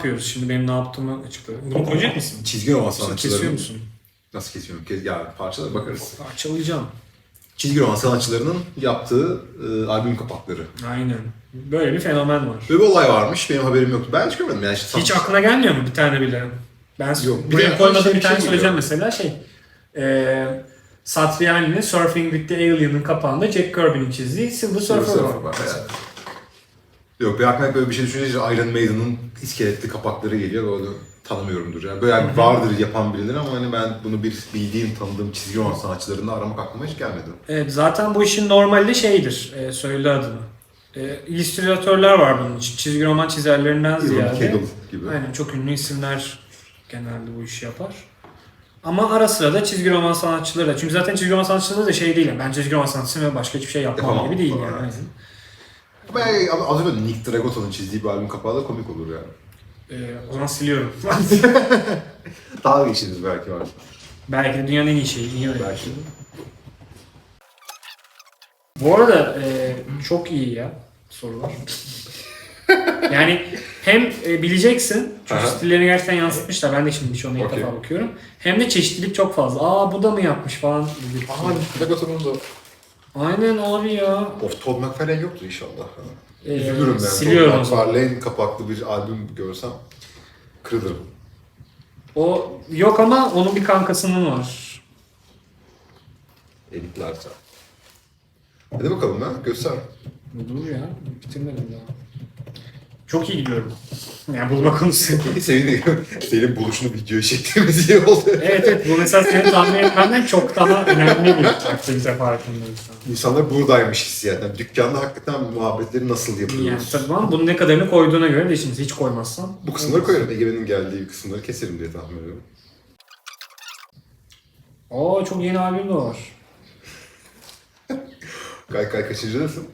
yapıyoruz şimdi? Benim ne yaptığımı açıklıyorum. Bunu koyacak mısın? Çizgi roman sanatçıları. Kesiyor musun? Nasıl kesiyorum? Kes, ya parçalara bakarız. Parçalayacağım. Çizgi roman sanatçılarının yaptığı e, albüm kapakları. Aynen. Böyle bir fenomen var. Böyle bir olay varmış. Benim haberim yoktu. Ben hiç görmedim. Yani işte Hiç aklına gelmiyor mu bir tane bile? Ben Yok, bir buraya de koymadığım şey- bir tane şey söyleyeceğim mesela şey. Eee Satriani'nin Surfing with the Alien'ın kapağında Jack Kirby'nin çizdiği Silver Surfer Surfer var. var, evet. Yok ben aklıma böyle bir şey düşününce Iron Maiden'ın iskeletli kapakları geliyor onu tanımıyorumdur. Yani böyle yani vardır yapan birileri ama hani ben bunu bir bildiğim, tanıdığım çizgi roman sanatçılarında aramak aklıma hiç gelmedi. Evet, zaten bu işin normalde şeydir, e, söyle adını. E, illüstratörler var bunun için. Çizgi roman çizerlerinden ziyade. Kegel gibi. Aynen çok ünlü isimler genelde bu işi yapar. Ama ara sıra da çizgi roman sanatçıları da. Çünkü zaten çizgi roman sanatçıları da şey değil. Ben çizgi roman sanatçısıyım ve başka hiçbir şey yapmam Yapamam. gibi değil yani. Evet. Ama yani az önce Nick Dragota'nın çizdiği bir albüm kapağı da komik olur yani. E, o zaman siliyorum. Dalga geçiniz belki var. Belki de dünyanın en iyi şeyi. Niye öyle? Belki. Bu arada e, çok iyi ya sorular. yani hem e, bileceksin, çünkü Aha. stillerini gerçekten yansıtmışlar. Ben de şimdi şu an ilk Okey. defa bakıyorum. Hem de çeşitlilik çok fazla. Aa bu da mı yapmış falan. Aa Dragota'nın da... Aynen abi ya. Of Todd McFarlane yoktu inşallah. Ee, Üzülürüm yani. siliyorum Todd. McFarlane kapaklı bir albüm görsem kırılırım. O yok ama onun bir kankasının var. Editlerse. Hadi bakalım ha göster. Dur ya. Bitirmedim daha. Çok iyi gidiyorum. Yani bulma konusu. senin, senin buluşunu videoya çektiğimiz iyi oldu. evet evet bu mesela senin tahmin etmenden çok daha önemli bir aktivite farkındaysan. İnsanlar buradaymış hissiyat. Yani dükkanda hakikaten muhabbetleri nasıl Yani yapıyoruz? tabii ama bunun ne kadarını koyduğuna göre değişir. Hiç koymazsan. Bu kısımları koyarım. Egemen'in geldiği kısımları keserim diye tahmin ediyorum. Aa çok yeni albüm de var. Kay kay kaçıncıdasın?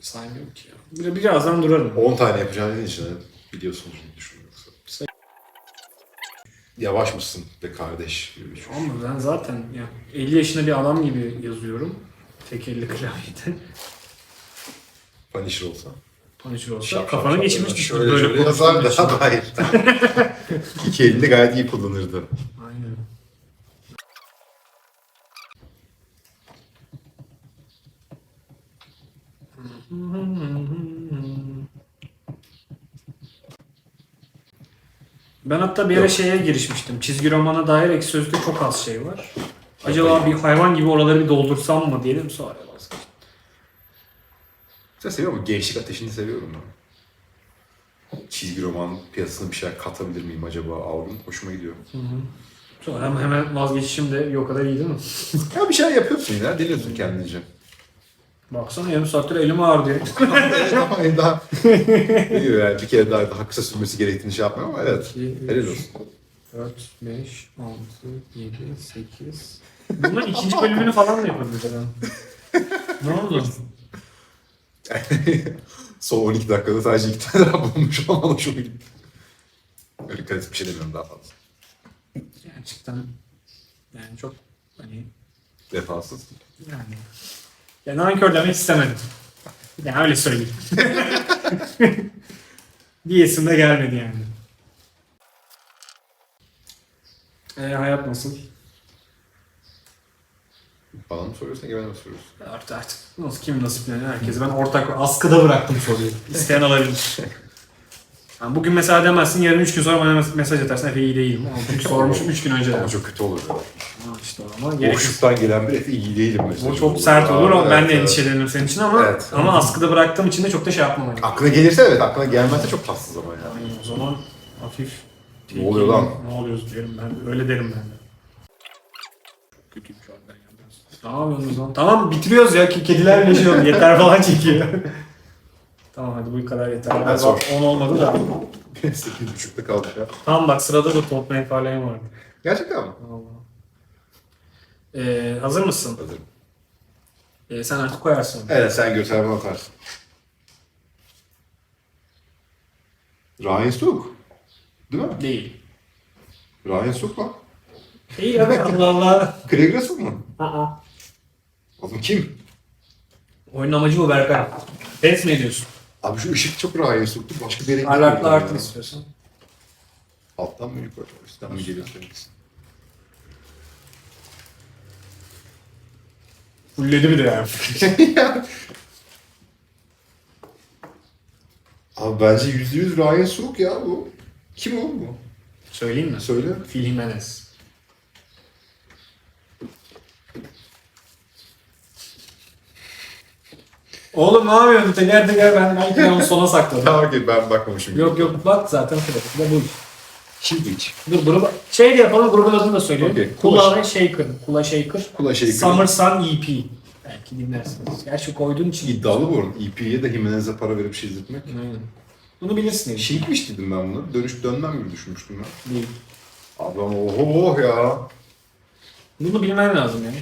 Saymıyorum ki ya. Bir- Birazdan durarım. 10 tane yapacağın için hani biliyorsun düşünüyorum yoksa. Yavaş mısın be kardeş? gibi bir şey. Ama ben zaten ya 50 yaşında bir adam gibi yazıyorum. Tek elle klavyede. Punisher olsa. Punisher olsa Şap, şap, kafanı şap, geçirmiştir. Şöyle şöyle yazar da hayır. İki elini gayet iyi kullanırdı. Aynen. Ben hatta bir ara Yok. şeye girişmiştim. Çizgi romana dair ek sözlükte çok az şey var. Acaba bir hayvan gibi oraları bir doldursam mı diyelim sonra vazgeçtim. Sen seviyor musun? Gençlik ateşini seviyorum ben. Çizgi roman piyasasına bir şeyler katabilir miyim acaba algım hoşuma gidiyor. Sonra hem- hemen vazgeçişim de yok kadar iyi değil mi? Ya bir şeyler yapıyorsun ya, deniyorsun kendince. Baksana yarım saattir elim ağrıyor. evet ama en daha... diyor yani bir kere daha, daha kısa sürmesi gerektiğini şey yapmıyorum ama evet. İki, üç. Helal olsun. 4, 5, 6, 7, 8. Bunların ikinci bölümünü falan da yapabiliriz herhalde. ne oldu? Son 12 dakikada sadece iki tane daha bulmuş ama hoşuma gitti. Öyle kaliteli bir şey demiyorum daha fazla. Gerçekten yani çok hani Defansız. yani ya nankör demek istemedim. Yani öyle söyleyeyim. Diyesim de gelmedi yani. E, hayat nasıl? Bana mı soruyorsun, Egemen'e mi soruyorsun? Artık artık nasıl kim nasiplerini herkese ben ortak askıda bıraktım soruyu. İsteyen alabilir. Yani bugün mesela demezsin yarın 3 gün sonra bana mes- mesaj atarsın Efe iyi değilim. Ama Çünkü sormuşum 3 gün önce. Ama çok kötü olur ya. Ha işte ama. Boşluktan gelen bir Efe iyi değilim mesela. O çok sert olur ama ben evet, de evet. endişelenirim senin için ama Evet. ama askıda bıraktığım için de çok da şey yapmam. Yani. Aklına gelirse evet, aklına gelmezse çok tatsız ama ya. Yani o zaman hafif Ne oluyor lan? Ne oluyoruz derim ben. Öyle derim ben de. Çok kötüyüm şu an ben ya. Ne yapıyorsunuz lan? Tamam bitiriyoruz ya kediler leşiyor. Yeter falan çekiyor. tamam hadi bu kadar yeter. Galiba sor. 10 olmadı da. 8.30'da kaldık ya. Tamam bak sırada da top menfaaleğim vardı. Gerçekten mi? Allah. Ee, hazır mısın? Hazırım. Ee, sen artık koyarsın. Evet sen göster bana atarsın. Ryan Sook. Değil mi? Değil. Ryan Sook lan. İyi evet Allah Allah. Craig Russell mı? Aa. Oğlum kim? Oyunun amacı bu Berkay. Pes mi ediyorsun? Abi şu ışık çok Ryan Sook'tu. Başka bir Parlaklı değil artın istiyorsan. Alttan mı yukarı? Üstten mi geliyorsun? Fulledi bir de yani. Abi bence yüzde yüz Ryan Sook ya bu. Kim o bu? Söyleyeyim mi? Söyle. Phil Jimenez. Oğlum ne yapıyorsun? Teker teker ben de onu sona sakladım. Tamam okey ben bakmamışım. yok yok bak zaten sırada bu. Çiviç. Dur gruba şey de yapalım grubun adını da söyleyeyim. Okey, Kula Kula- ve Shaker. Kula Shaker. Kula Shaker. Summer Sun EP. Belki dinlersiniz. Gerçi koyduğun için. İddialı bu arada. EP'ye de Jimenez'e para verip şey izletmek. Aynen. Bunu bilirsin. Şey. Şinkmiş dedim ben buna. Dönüş dönmem gibi düşünmüştüm ben. Değil. Abi ama oho oh ya. Bunu bilmen lazım yani.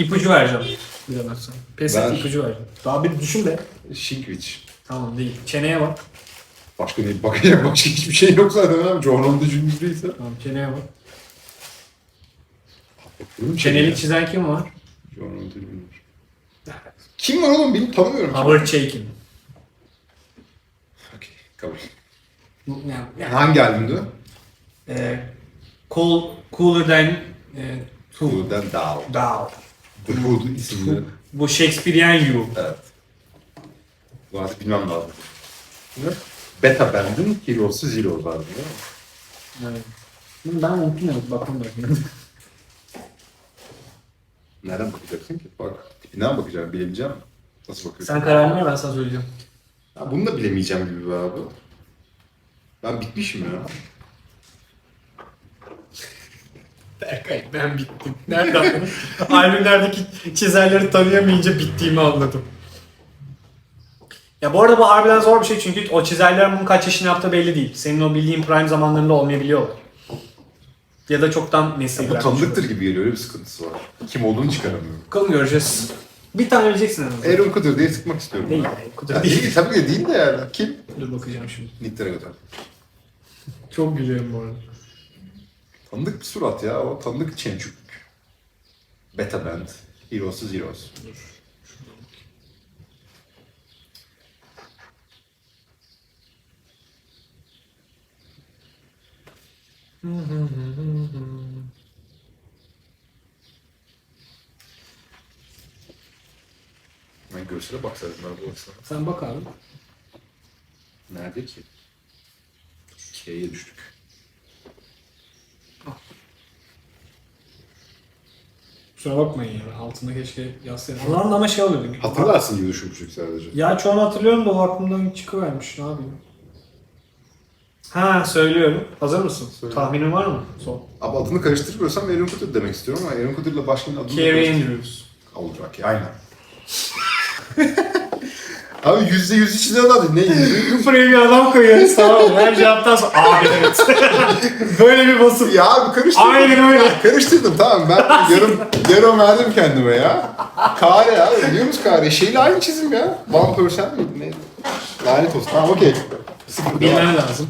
İpucu vereceğim. Bilemezsen. Pes et Ver. ipucu vereceğim. Daha bir düşün de. Şinkviç. Tamam değil. Çeneye bak. Başka ne bakacak başka hiçbir şey yok zaten abi. Jr. değilse. Tamam çeneye bak. Çenelik çizen kim var? John Ronda Jr. Kim var oğlum? Bilmiyorum tanımıyorum. Howard Chaykin. Okey kabul. Bu- Yani, yani, Hangi albümdü? e, cool, cooler than e, Who. Who'dan Down. Down. The Who isimli. Bu Shakespearean You. Evet. Bu artık bilmem lazım. Ne? Beta Band'in Heroes'u Zero vardı değil mi? Evet. Bunu ben unutmuyorum. Bakın bakayım. Nereden bakacaksın ki? Bak. Tipinden bakacağım. Bilebileceğim. Nasıl bakıyorsun? Sen kararını ver ben sana söyleyeceğim. Ya bunu da bilemeyeceğim gibi be abi. Ben bitmişim ya. Berkay ben bittim. Nereden? Albümlerdeki çizerleri tanıyamayınca bittiğimi anladım. Ya bu arada bu harbiden zor bir şey çünkü o çizerlerin bunu kaç yaşında yaptığı belli değil. Senin o bildiğin prime zamanlarında olmayabiliyorlar. Ya da çoktan nesil Bu tanıdıktır gibi geliyor. Öyle bir sıkıntısı var. Kim olduğunu çıkaramıyorum. Bakalım göreceğiz. Bir tane bileceksin en azından. Aaron Kudur diye sıkmak istiyorum. Değil. ben. Kudur Ya değil. değil. Tabii ki değil de yani. Kim? Dur bakacağım şimdi. Nick Dragotay. Çok gülüyorum bu arada. Tanıdık bir surat ya. O tanıdık Çençük. Beta Band. Heroes'u Zeros. Ben göğsüne baksaydım ben bu baksana. Sen bak abi. Nerede ki? K'ye düştük. Kusura bakmayın ya. Altında keşke yazsaydım. Allah'ın ama şey oluyordu. Hatırlarsın gibi düşünmüştük sadece. Ya çoğunu hatırlıyorum da o aklımdan çıkıvermiş. Ne yapayım? Ha söylüyorum. Hazır mısın? Söyle. Tahminin var mı? Son. Abi adını karıştırmıyorsam Aaron Kudur demek istiyorum ama Aaron Kudur'la başka bir adını da Carrie karıştır- Andrews. Olacak ya aynen. Abi yüzde yüz içinden hadi ne yüzü? Buraya bir adam koyuyoruz tamam mı? Her cevaptan sonra abi evet. Böyle bir basım. ya abi karıştırdım. Aynen öyle. Karıştırdım tamam ben yarım yarım verdim kendime ya. Kare ya biliyor musun Kare? Şeyle aynı çizim ya. One Percent miydi neydi? Lanet olsun. Tamam okey. Sıfır devam. Bilmen lazım.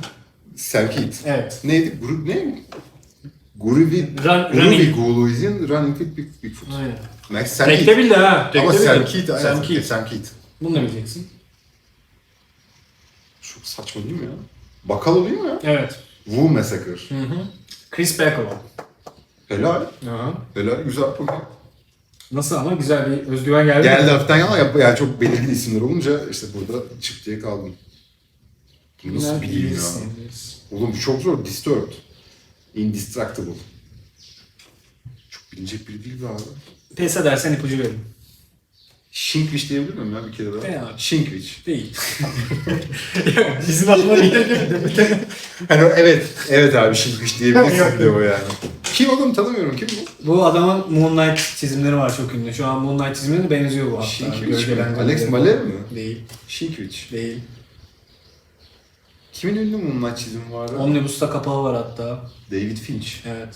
Keat. Evet. Neydi? Grup ne? Gruvi Run, Gruvi running. Guluiz'in Running with Big, Bigfoot. Aynen. Max Tekte Keat. bildi ha. Tekte Ama bildi. Sam Keat. aynen. Bunu da bileceksin. Çok saçma değil mi ya? Bakalo değil mi ya? Evet. Wu Massacre. Hı hı. Chris Bacalo. Helal. Aha. Helal. Güzel program. Nasıl ama güzel bir özgüven geldi. Geldi hafiften ama yap- yani çok belirgin isimler olunca işte burada çık diye kaldım. Bunu nasıl bileyim ya? bilirsin, bilirsin. Oğlum çok zor. Disturbed. Indistractable. Çok bilinecek biri değil be abi. Pes edersen ipucu veririm. Shinkwich diyebilir miyim ya bir kere daha? Fena. Shinkwich. Değil. Dizin aklına geliyor. Hani o- evet, evet abi Yok, diyebilirsin o yani. Kim oğlum tanımıyorum kim bu? Bu adamın Moonlight çizimleri var çok ünlü. Şu an Moonlight çizimleri benziyor bu hatta. Shinkwich mi? Gölgelendirmeleri Alex falan. Mahler mi? Değil. Shinkwich. Değil. Kimin ünlü Moonlight çizimi vardı? Omnibus'ta kapağı var hatta. David Finch. Evet.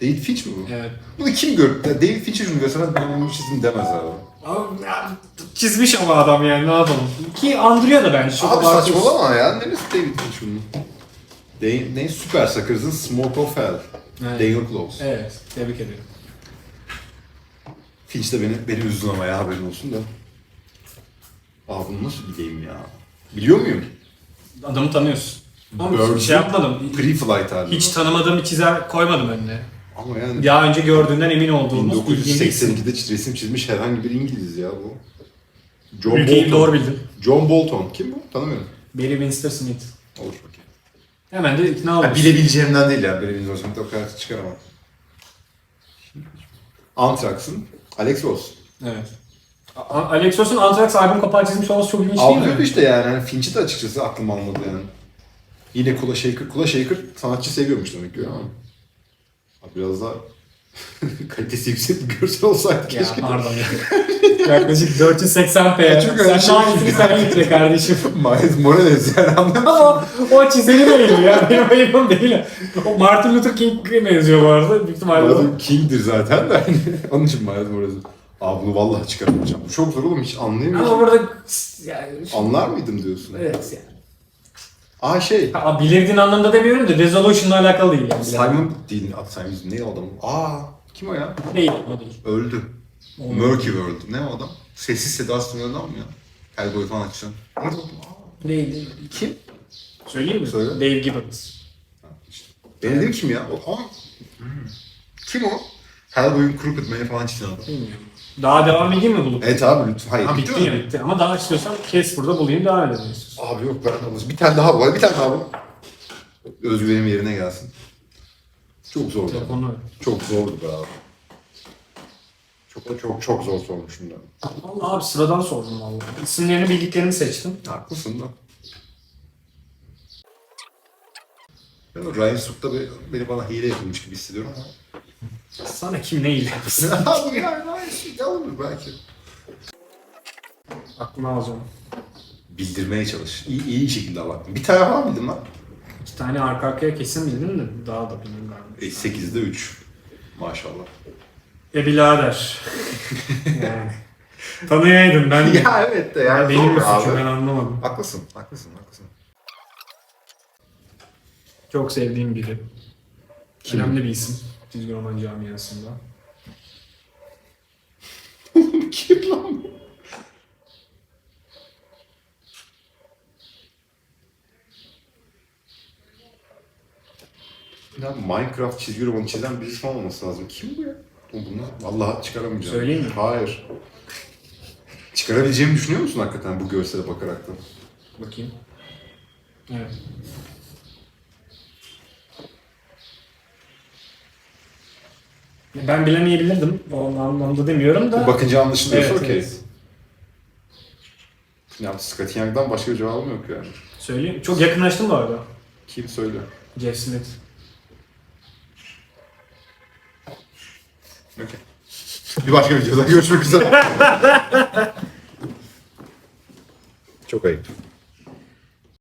David Finch mi bu? Evet. Bunu kim gör? David Finch'e şunu görsene ben bunu çizim demez abi. Ama ya, çizmiş ama adam yani ne yapalım. Ki andırıyor da bence. Çok Abi abartıyorsun. saçmalama ya. Neresi David Finch bunun? De ne? Super Suckers'ın Smoke of Hell. Evet. Daniel Close. Evet. Tebrik ederim. Finch de beni, beni üzdün ama ya haberin olsun da. Aa bunu nasıl bileyim ya? Biliyor muyum? Adamı tanıyorsun. Ama Birds'ün şey yapmadım. Pre-flight hali. Hiç tanımadığım bir çizer koymadım önüne. Ama yani Daha önce gördüğünden emin olduğumuz bildiğim bir isim. 1982'de resim çizmiş herhangi bir İngiliz ya bu. John Ülkeyi doğru bildin. John Bolton. Kim bu? Tanımıyorum. Barry Windsor Smith. Olur bakayım. Hemen de ikna. Ha, bilebileceğimden değil ya. Benim Smith'e o kadar çıkaramam. Anthrax'ın Alex Ross. Evet. A- Alex Ross'un Anthrax albüm kapağı çizmiş olması çok ilginç değil Avlıyordu mi? işte yani. Hani Finch'i de açıkçası aklım almadı yani. Yine Kula Shaker. Kula Shaker sanatçı seviyormuş demek ki ama. Abi Biraz daha kalitesi yüksek bir görsel olsaydı Ya keşke. pardon ya. Yaklaşık 480p. Ya çok öyle sen şey. hangisini sen yükle kardeşim. Miles Morales yani mı? Ama o çizeri değil ya. Benim ayıbım değil. O Martin Luther King'e benziyor bu arada. Büyük ihtimalle. Adam King'dir zaten de. Onun için Miles Morales. Abi bunu vallahi çıkaramayacağım. Bu çok zor oğlum hiç Ama anlayamıyorum. burada yani, Anlar mıydım diyorsun? evet yani. Aa şey. Ha, bilirdiğin anlamda demiyorum da Resolution'la alakalı değil yani. Simon değil. Ad Simon ne o adam? Aa kim o ya? Değil, o değil. Öldü. O- Murky World. Ne o adam? Sessiz sedasız adam mı ya? Hellboy falan açan. Değil, değil. Kim? Söyleyeyim mi? Söyle. Dave Gibbons. Ben dedim kim ya? O, aa. Hmm. Kim o? Hellboy'un Crooked Man'i falan çizen adam. Bilmiyorum. Daha devam edeyim mi bulup? Evet abi lütfen. Hayır Ha, bitti, bitti mi? bitti. Ama daha istiyorsan kes burada bulayım devam edelim. Abi yok ben alırım. Bir tane daha var. Bir tane daha var. Özgüvenim yerine gelsin. Çok zordu. Telefonu. Çok zordu be abi. Çok çok çok zor sormuşum da. Vallahi abi sıradan sordum vallahi. İsimlerini bildiklerimi seçtim. Haklısın da. Ben o Ryan Suk'ta be- beni bana hile yapılmış gibi hissediyorum ama. Sana kim ne yapsın? Abi ya Ryan Suk ya olur belki. Aklıma alacağım. Bildirmeye çalış. İyi, iyi şekilde anlattın. Bir tane var mıydın lan? İki tane arka arkaya kesin bildin de daha da bilmiyorum galiba. E, 8'de 3. Maşallah. E birader. yani. Tanıyaydın ben ya evet de yani. Benim mi zor suçum ben anlamadım. Haklısın, haklısın, haklısın. Çok sevdiğim biri. Kim? Önemli bir isim. Çizgi roman camiasında. Kim lan bu? Ya Minecraft çizgi romanı çizen birisi falan olması lazım. Kim bu ya? Oğlum Bunu vallahi çıkaramayacağım. Söyleyeyim mi? Hayır. Çıkarabileceğimi düşünüyor musun hakikaten bu görsele bakarak da? Bakayım. Evet. Ben bilen iyi bilirdim. O anlamda demiyorum da. Bakınca anlaşılıyorsa Evet, okey. evet. Ya Scott Young'dan başka bir cevabım yok yani. Söyleyeyim. Çok yakınlaştım bu arada. Kim söyle? Jeff Smith. Okey. Bir başka videoda görüşmek üzere. Çok ayıp.